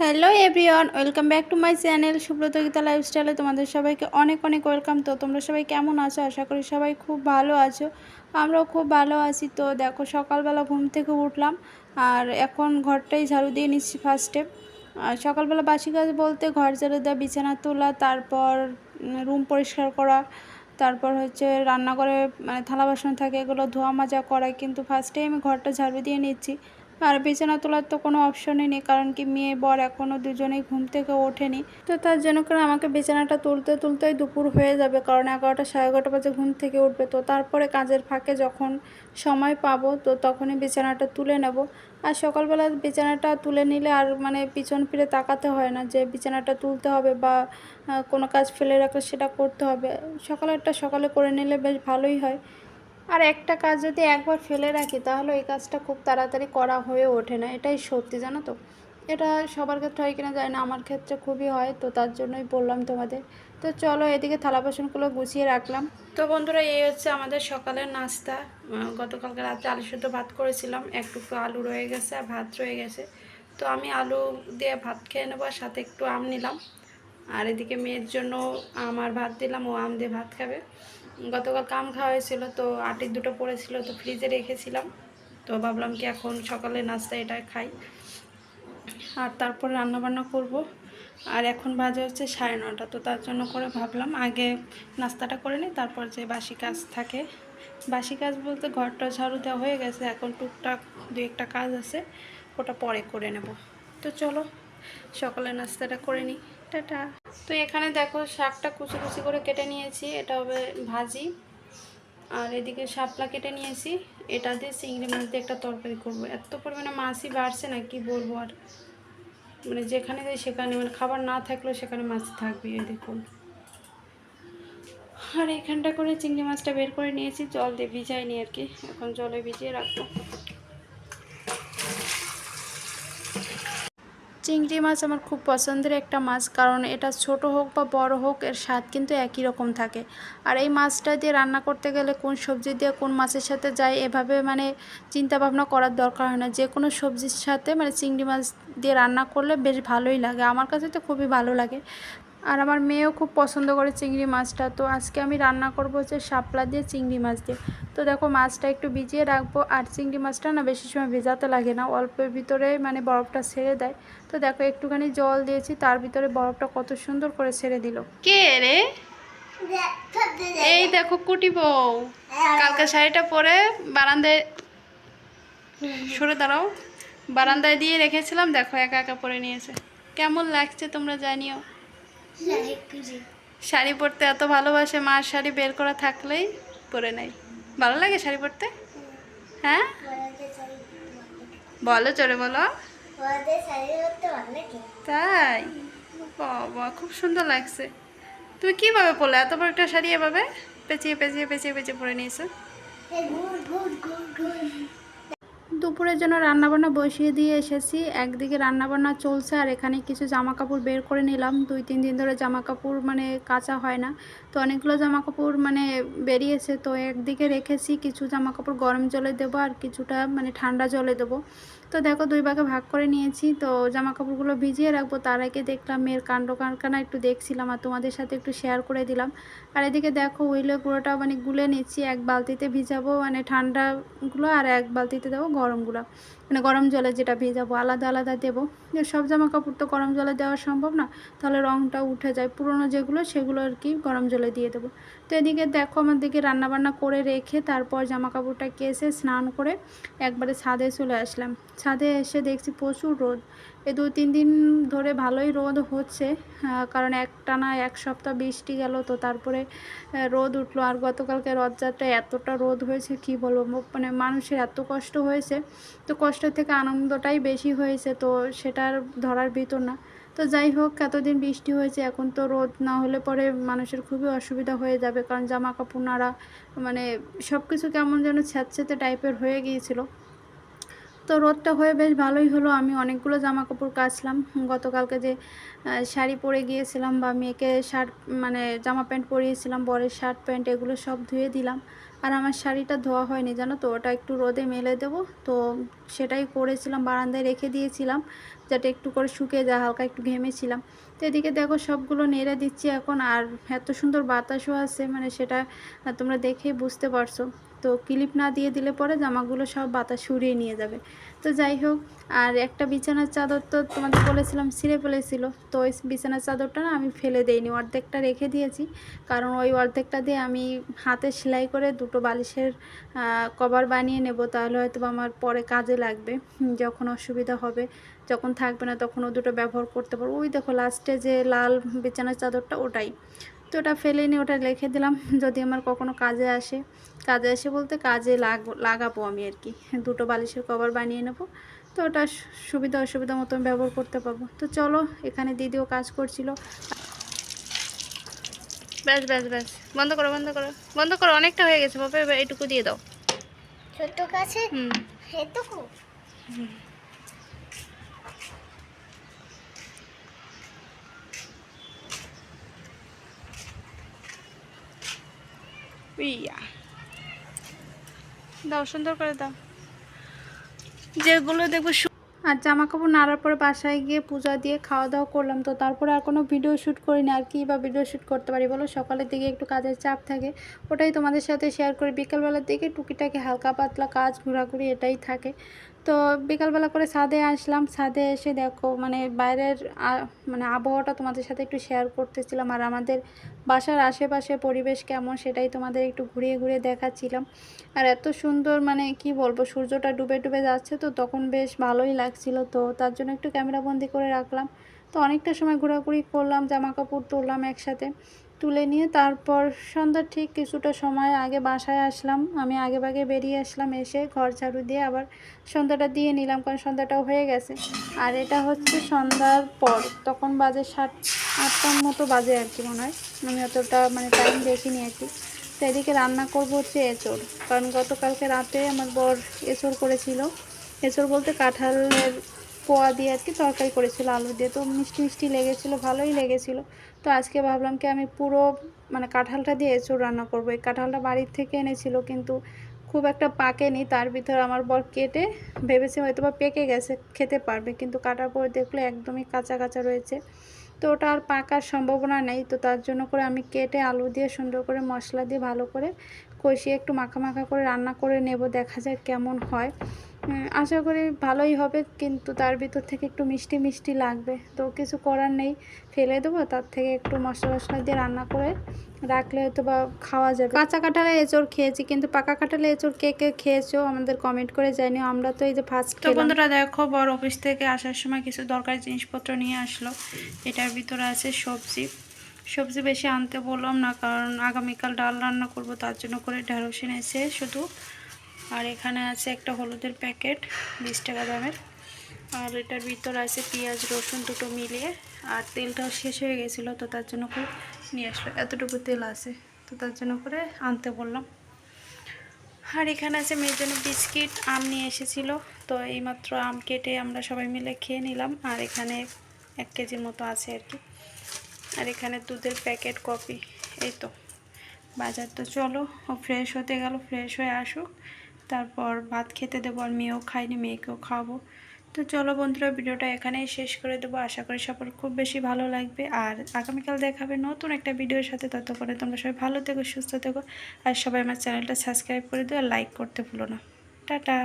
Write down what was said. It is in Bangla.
Hello everyone, welcome back to my channel Subrata Gita লাইফস্টাইলে তোমাদের সবাইকে অনেক অনেক ওয়েলকাম। তো তোমরা সবাই কেমন আছো? আশা করি সবাই খুব ভালো আছো। আমরাও খুব ভালো আছি। তো দেখো, সকালবেলা ঘুম থেকে উঠলাম আর এখন ঘরটাই ঝাড়ু দিয়ে নিচ্ছি ফার্স্টে আর সকালবেলা বাসি কাজ বলতে ঘর ঝাড়ু দেওয়া, বিছানা তোলা, তারপর রুম পরিষ্কার করা, তারপর হচ্ছে রান্নাঘরে মানে থালা বাসন থাকে, এগুলো ধোয়া মাজা করা। কিন্তু ফার্স্টেই আমি ঘরটা ঝাড়ু দিয়ে নিচ্ছি। আর বিছানা তোলার তো কোনো অপশনই নেই, কারণ কি মেয়ে, বর এখনও দুজনেই ঘুম থেকে ওঠেনি। তো তার জন্য করে আমাকে বিছানাটা তুলতে তুলতেই দুপুর হয়ে যাবে, কারণ এগারোটা সাড়ে এগারোটা বাজে ঘুম থেকে উঠবে। তো তারপরে কাজের ফাঁকে যখন সময় পাবো, তো তখনই বিছানাটা তুলে নেব। আর সকালবেলা বিছানাটা তুলে নিলে আর মানে পিছন ফিরে তাকাতে হয় না, যে বিছানাটা তুলতে হবে বা কোনো কাজ ফেলে রাখলে সেটা করতে হবে। সকালেরটা সকালে করে নিলে বেশ ভালোই হয়। আর একটা কাজ যদি একবার ফেলে রাখি, তাহলে এই কাজটা খুব তাড়াতাড়ি করা হয়ে ওঠে না। এটাই সত্যি, জানো তো? এটা সবার ক্ষেত্রে হয় কিনা যায় না, আমার ক্ষেত্রে খুবই হয়, তো তার জন্যই বললাম তোমাদের। তো চলো এদিকে থালা বাসনগুলো গুছিয়ে রাখলাম। তো বন্ধুরা, এই হচ্ছে আমাদের সকালের নাস্তা। গতকালকে রাত্রে আলু সেদ্ধ ভাত করেছিলাম একটুকু আলু রয়ে গেছে আর ভাত রয়ে গেছে। তো আমি আলু দিয়ে ভাত খেয়ে নেব আর সাথে একটু আম নিলাম। আর এদিকে মেয়ের জন্য আমার ভাত দিলাম, ও আম দিয়ে ভাত খাবে। গতকাল কাম খাওয়া হয়েছিল, তো আটির দুটো পড়েছিল, তো ফ্রিজে রেখেছিলাম। তো ভাবলাম কি এখন সকালে নাস্তা এটা খাই। আর তারপর রান্না বান্না করব। আর এখন বাজে হচ্ছে সাড়ে নটা, তো তার জন্য করে ভাবলাম আগে নাস্তাটা করে নিই, তারপর যে বাসি কাজ থাকে। বাসি কাজ বলতে ঘরটা ঝাড়ু দেওয়া হয়ে গেছে, এখন টুকটাক দু একটা কাজ আছে, ওটা পরে করে নেব। তো চলো, সকালে নাস্তাটা করে নিই। টাটা তো এখানে দেখো শাকটা কুচি কুচি করে কেটে নিয়েছি। এটা হবে ভাজি। আর এদিকে শাপলা কেটে নিয়েছি। এটা দিয়ে চিংড়ি মাছ দিয়ে একটা তরকারি করব। এত পরিমাণে মাছই বাড়ছে না, কি বলব আর? মানে যেখানে যাই সেখানে মানে খাবার না থাকলেও সেখানে মাছ থাকবে দেখুন। আর এখানটা করে চিংড়ি মাছটা বের করে নিয়েছি। জল দিয়ে ভিজাইনি আর কি। এখন জলে ভিজিয়ে রাখব। চিংড়ি মাছ আমার খুব পছন্দের একটা মাছ, কারণ এটা ছোট হোক বা বড় হোক, এর স্বাদ কিন্তু একই রকম থাকে। আর এই মাছটা দিয়ে রান্না করতে গেলে কোন সবজি দিয়ে কোন মাছের সাথে যায়, এভাবে মানে চিন্তা ভাবনা করার দরকার হয় না। যে কোনো সবজির সাথে মানে চিংড়ি মাছ দিয়ে রান্না করলে বেশ ভালোই লাগে। আমার কাছে তো খুবই ভালো লাগে। আর আমার মেয়েও খুব পছন্দ করে চিংড়ি মাছটা। তো আজকে আমি রান্না করব হচ্ছে শাপলা দিয়ে চিংড়ি মাছ দিয়ে। তো দেখো মাছটা একটু ভিজিয়ে রাখব। আর চিংড়ি মাছটা না বেশি সময় ভেজাতে লাগে না, অল্পের ভিতরে মানে বরফটা ছেড়ে দেয়। তো দেখো একটুখানি জল দিয়েছি, তার ভিতরে বরফটা কত সুন্দর করে ছেড়ে দিল। কে রে? এই দেখো কুটি বউ। কালকে শাড়িটা পরে বারান্দায় সরে দাঁড়াও। বারান্দায় দিয়ে রেখেছিলাম, দেখো একা একা পরে নিয়েছে। কেমন লাগছে তোমরা জানিও। শাড়ি পরতে এত ভালোবাসে, মার শাড়ি বের করা থাকলেই পরে নেয় ভালো লাগে শাড়ি পরতে? হ্যাঁ? বলো চড়ে বলো। তাই? বাবা, খুব সুন্দর লাগছে। তুমি কীভাবে পরলে? এত বড় একটা শাড়ি এভাবে পেঁচিয়ে পেঁচিয়ে পেঁচিয়ে পেঁচিয়ে পরে নিয়েছো? দুপুরের জন্য রান্নাবান্না বসিয়ে দিয়ে এসেছি। একদিকে রান্নাবান্না চলছে আর এখানে কিছু জামা কাপড় বের করে নিলাম। দুই, তিন দিন ধরে জামা কাপড় মানে কাঁচা হয় না। তো অনেকগুলো জামা কাপড় মানে বেরিয়েছে। তো একদিকে রেখেছি কিছু জামা কাপড় গরম জলে দেবো আর কিছুটা মানে ঠান্ডা জলে দেবো। তো দেখো দুই ভাগে ভাগ করে নিয়েছি। তো জামা কাপড়গুলো ভিজিয়ে রাখব। তার আগে দেখলাম মেয়ের কাণ্ড কারখানা একটু দেখছিলাম আর তোমাদের সাথে একটু শেয়ার করে দিলাম। আর এদিকে দেখো উইলের গুঁড়োটা মানে গুলে নিচ্ছি। এক বালতিতে ভিজাবো মানে ঠান্ডাগুলো আর এক বালতিতে দেবো গরমগুলো। মানে গরম জলে যেটা ভেজাবো, আলাদা আলাদা দেবো। সব জামা কাপড় তো গরম জলে দেওয়া সম্ভব না, তাহলে রঙটা উঠে যায়। পুরনো যেগুলো, সেগুলো আর কি গরম জলে দিয়ে দেবো। তো এদিকে দেখো আমার দিকে রান্নাবান্না করে রেখে তারপর জামা কাপড়টা কেসে স্নান করে একবারে ছাদে চলে আসলাম। ছাদে এসে দেখছি প্রচুর রোদ। এই দু তিন দিন ধরে ভালোই রোদ হচ্ছে কারণ একটানা এক সপ্তাহ বৃষ্টি গেল, তো তারপরে রোদ উঠল। আর গতকালকে রথযাত্রায় এতটা রোদ হয়েছে, কি বলব? মানে মানুষের এত কষ্ট হয়েছে। তো কষ্ট থেকে আনন্দটাই বেশি হয়েছে, তো সেটার ধরার ভিতর না। তো যাই হোক, এতদিন বৃষ্টি হয়েছে, এখন তো রোদ না হলে পরে মানুষের খুবই অসুবিধা হয়ে যাবে, কারণ জামা কাপড় নাড়া মানে সব কিছু কেমন যেন ছ্যাঁতছ্যাঁতে টাইপের হয়ে গিয়েছিল। তো রোদটা হয়ে বেশ ভালোই হলো, আমি অনেকগুলো জামা কাপড় কাচলাম। গতকালকে যে শাড়ি পরে গিয়েছিলাম বা মেয়েকে শার্ট মানে জামা প্যান্ট পরিয়েছিলাম, বরের শার্ট প্যান্ট, এগুলো সব ধুয়ে দিলাম। আর আমার শাড়িটা ধোয়া হয়নি, জানো তো? ওটা একটু রোদে মেলে দেবো। তো সেটাই করেছিলাম, বারান্দায় রেখে দিয়েছিলাম, যাতে একটু করে শুকিয়ে যায়, হালকা একটু ঘেমেছিলাম। তো এদিকে দেখো সবগুলো নেড়ে দিচ্ছি এখন, আর এত সুন্দর বাতাসও আছে মানে সেটা তোমরা দেখেই বুঝতে পারছ। তো ক্লিপ না দিয়ে দিলে পরে জামাগুলো সব বাতাস সরিয়ে নিয়ে যাবে। তো যাই হোক, আর একটা বিছানার চাদর তো তোমাদের বলেছিলাম ছিঁড়ে ফেলেছিল। তো ওই বিছানার চাদরটা না আমি ফেলে দেইনি, অর্ধেকটা রেখে দিয়েছি। কারণ ওই অর্ধেকটা দিয়ে আমি হাতে সেলাই করে দুটো বালিশের কভার বানিয়ে নেব, তাহলে হয়তো আমার পরে কাজে লাগবে। যখন অসুবিধা হবে, যখন থাকবে না, তখন ও দুটো ব্যবহার করতে পারব। ওই দেখো, লাস্টে যে লাল বিছানার চাদরটা, ওটাই। তো ওটা ফেলে নিয়ে ওটা রেখে দিলাম। যদি আমার কখনো কাজে আসে কাজে আসে বলতে কাজে লাগ লাগাবো আমি আর কি। দুটো বালিশের কভার বানিয়ে নেব তো ওটা সুবিধা অসুবিধা মতো আমি ব্যবহার করতে পারব। তো চলো এখানে দিদিও কাজ করছিল। ব্যাস ব্যাস ব্যাস। বন্ধ করো বন্ধ করো। বন্ধ করো অনেকটা হয়ে গেছে। বাবা এবার এইটুকু দিয়ে দাও। ছোট কাছে? হুম। এটুকু? ইয়া। দাও, সুন্দর করে দাও। যেগুলো দেখব আর জামা কাপড় নাড়ার পরে বাসায় গিয়ে পূজা দিয়ে খাওয়া দাওয়া করলাম তো, তারপরে আর কোনো ভিডিও শ্যুট করিনি। আর কি বা ভিডিও শ্যুট করতে পারি বলো? সকালের দিকে একটু কাজের চাপ থাকে, ওটাই তোমাদের সাথে শেয়ার করি। বিকেলবেলার দিকে টুকিটাকি হালকা পাতলা কাজ ঘোরাঘুরি এটাই থাকে। তো বিকালবেলা করে ছাদে আসলাম। ছাদে এসে দেখো মানে বাইরের মানে আবহাওয়াটা তোমাদের সাথে একটু শেয়ার করতেছিলাম। আর আমাদের বাসার আশেপাশে পরিবেশ কেমন সেটাই তোমাদের একটু ঘুরিয়ে ঘুরিয়ে দেখাচ্ছিলাম। আর এত সুন্দর মানে কি বলব, সূর্যটা ডুবে ডুবে যাচ্ছে তো তখন বেশ ভালোই লাগছিল তো, তার জন্য একটু ক্যামেরা বন্দি করে রাখলাম। তো অনেকটা সময় ঘোরাঘুরি করলাম জামা কাপড় তুললাম একসাথে। তুলে নিয়ে তারপর সন্ধ্যার ঠিক কিছুটা সময় আগে বাসায় আসলাম। আমি আগে ভাগে বেরিয়ে আসলাম, এসে ঘর ঝাড়ু দিয়ে আবার সন্ধ্যাটা দিয়ে নিলাম কারণ সন্ধ্যাটাও হয়ে গেছে। আর এটা হচ্ছে সন্ধ্যার পর, তখন বাজে সাত, আটটার মতো বাজে আর কি মনে হয়। আমি অতটা মানে টাইম দেখিনি আর কি। তো এদিকে রান্না করব হচ্ছে এঁচড়। কারণ গতকালকে রাতে আমার বর এঁচড় করেছিল। এঁচড় বলতে কাঁঠালের পোয়া দিয়ে আর কি তরকারি করেছিল, আলু দিয়ে। তো মিষ্টি মিষ্টি লেগেছিলো, ভালোই লেগেছিল। তো আজকে ভাবলাম কি আমি পুরো মানে কাঁঠালটা দিয়ে এঁচড় রান্না করব। এই কাঁঠালটা বাড়ির থেকে এনেছিল কিন্তু খুব একটা পাকেনি, তার ভিতর আমার বর কেটে ভেবেছে হয়তো বা পেকে গেছে, খেতে পারবে। কিন্তু কাটার পর দেখলে একদমই কাঁচা কাঁচা রয়েছে। তো ওটা আর পাকার সম্ভাবনা নেই, তো তার জন্য করে আমি কেটে আলু দিয়ে সুন্দর করে মশলা দিয়ে ভালো করে কষিয়ে একটু মাখা মাখা করে রান্না করে নেব, দেখা যাক কেমন হয়। আশা করি ভালোই হবে কিন্তু তার ভিতর থেকে একটু মিষ্টি মিষ্টি লাগবে। তো কিছু করার নেই ফেলে দেবো তার থেকে একটু মশলা মশলা দিয়ে রান্না করে রাখলে হয়তো বা খাওয়া যাবে। কাঁচা কাঁঠালে এঁচড় খেয়েছি কিন্তু পাকা কাঁঠালে এঁচড় কে কে খেয়েছো আমাদের কমেন্ট করে জানিও। আমরা তো এই যে ফার্স্ট তো বন্ধুরা দেখো বড় অফিস থেকে আসার সময় কিছু দরকারি জিনিসপত্র নিয়ে আসলো। এটার ভিতরে আছে সবজি। সবজি বেশি আনতে বললাম না কারণ আগামীকাল ডাল রান্না করব তার জন্য করে ঢেঁড়স এনেছে শুধু। আর এখানে আছে একটা হলুদের প্যাকেট, বিশ টাকা দামের। আর এটার ভিতর আছে পেঁয়াজ, রসুন দুটো মিলিয়ে। আর তেলটাও শেষ হয়ে গেছিল, তো তার জন্য করে নিয়ে আসলো। এতটুকু তেল আছে, তো তার জন্য করে আনতে বললাম। আর এখানে আছে মেয়ের জন্য বিস্কিট, আম নিয়ে এসেছিল, তো এইমাত্র আম কেটে আমরা সবাই মিলে খেয়ে নিলাম। আর এখানে এক কেজির মতো আছে আর কি। আর এখানে দুধের প্যাকেট, কফি, এই তো। বাজার তো চলো, ও ফ্রেশ হতে গেল ফ্রেশ হয়ে আসুক। তারপর ভাত খেতে দেবো আর মেয়েও খাইনি মেয়েকেও খাওয়াবো। তো চলো বন্ধুরা, ভিডিওটা এখানেই শেষ করে দেবো। আশা করি সবার খুব বেশি ভালো লাগবে। আর আগামীকাল দেখাবে নতুন একটা ভিডিওর সাথে। ততক্ষণে তোমরা সবাই ভালো থেকো, সুস্থ থেকো। আর সবাই আমার চ্যানেলটা সাবস্ক্রাইব করে দিও আর লাইক করতে ভুলো না। টাটা।